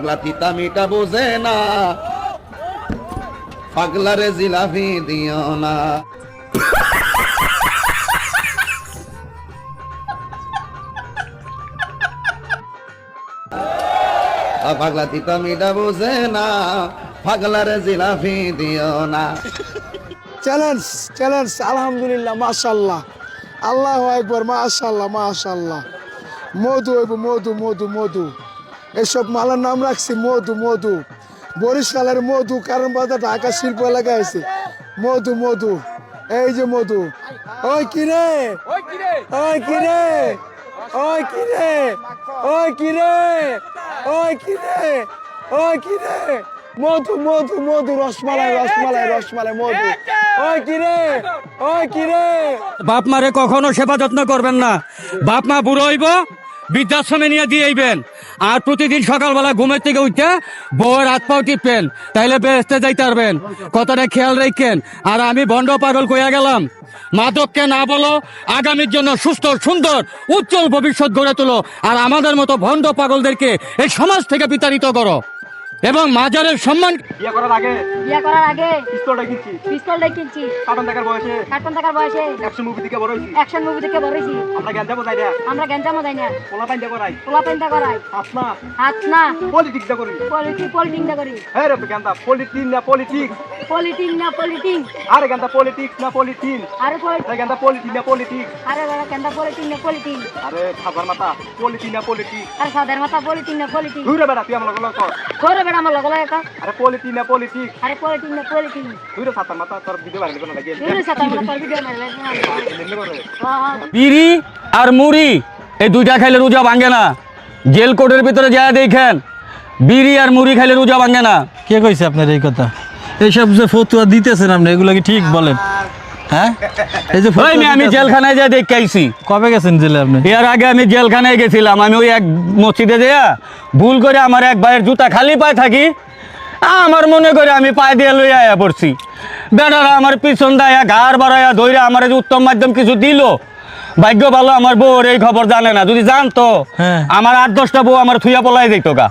পাগলা তিতা মিটা বোঝে না। পাগলারে জিলাপি দিও না। পাগলা তিতা মিটা বোঝে না, পাগলারে জিলাপি দিও না। চ্যালেঞ্জ চ্যালেঞ্জ, আলহামদুলিল্লাহ মাশাল্লাহ আল্লাহ একবার মাশাল্লাহ মাশাল্লাহ মধু মধু মধু মধু। এসব মালার নাম রাখছি মধু মধু। বরিশালের মধু কারণ বাজার ঢাকা শিল্প এলাকায় আছে। মধু মধু এই যে মধু। ওই কিরে ওই কিরে ওই কিরে ওই কিরে ওই কিরে ওই কিরে মধু মধু মধু রসমালাই রসমালাই রসমালাই মধু। ওই কিরে ওই কিরে বাপ মারে কখনো সেবা যত্ন করবেন না। বাপ মা বুড়ো হইব বৃদ্ধাশ্রমে নিয়ে দিয়ে আইবেন আর প্রতিদিন সকালবেলা ঘুমের থেকে উঠতে বউয়ের হাত পাও টিপেন তাইলে বেসতে যাইতে পারবেন। কতটা খেয়াল রাখেন আর আমি বন্ড পাগল কইয়া গেলাম, মাদককে না বলো, আগামীর জন্য সুস্থ, সুন্দর, উজ্জ্বল ভবিষ্যৎ গড়ে তোলো। আর আমাদের মতো ভণ্ড পাগলদেরকে এই সমাজ থেকে বিতাড়িত করো। এবং মাজারের সম্মান বিয়ে করার আগে বিয়ে করার আগে পিস্তলটা কিনছি পিস্তলটাই কিনছি কাটন দেখার বয়সে কার্টুন থাকার বয়সে অ্যাকশন মুভি থেকে বড় হয়েছি। অ্যাকশন মুভি দেখে বড় হয়েছি। আমরা যাব তাই না। আমরা গ্যাঞ্জামও না। পোলা পাইন করাই পোলা পেন্টা করাই হাত না। হাত না। পলিটিক্স দা করি। করি। হ্যাঁ রে জ্ঞানটা পলিটিন না পলিটিক্স পলিটিং না পলিটিং আরে জ্ঞানটা পলিটিক্স না পলিটিন আরে পলি- আরে জ্ঞানটা পলিটিন না পলিটিক্স আরে বাবা কেনটা পলিটিং না পলিটিং আরে খাবার মাথা। পলিটিন না পলিটিক্স আরে সাদের মাথা পলিটিং না পলিটিং দূরে বেড়া তুই আমার লগে লগ কর। করে বেড়া আমার লগলা একা আরে পলিটিন না পলিটিক্স আরে পলিটিং না পলিটিং দূরে সাতার মাথা তোর ভিডিও বানাইলে কোনো লাগে দুই সাথে আমরা তোর ভিডিও মারলে এমনি বিড়ি আর মুড়ি এই দুইটা খাইলে রোজা ভাঙে না। জেল কোর্টের ভিতরে যায় দেখেন বিড়ি আর মুড়ি খাইলে রোজা ভাঙে না। কে কইছে আপনার এই কথা? এইসব যে ফতুয়া দিতেছেন আপনি এগুলো কি ঠিক বলেন? হ্যাঁ? এই যে ওই মেয়ে, আমি জেলখানায় যাই দেখে আইছি কবে গেছেন জেলে আপনি? এর আগে আমি জেলখানায় গেছিলাম আমি ওই এক মসজিদে দেয়া ভুল করে আমার এক ভাইয়ের জুতা খালি পায়ে থাকি আমার মনে করে আমি পায়ে দিয়ে লইয়া আয়া পড়ছি। বেড়ারা আমার পিছন দায়া ঘাড় বাড়াইয়া ধইরা আমার এই যে উত্তম মাধ্যম কিছু দিল ভাগ্য ভালো আমার বউর এই খবর জানে না। যদি জানতো হ্যাঁ। আমার আট দশটা বউ আমার থুইয়া পলাই যেত গা।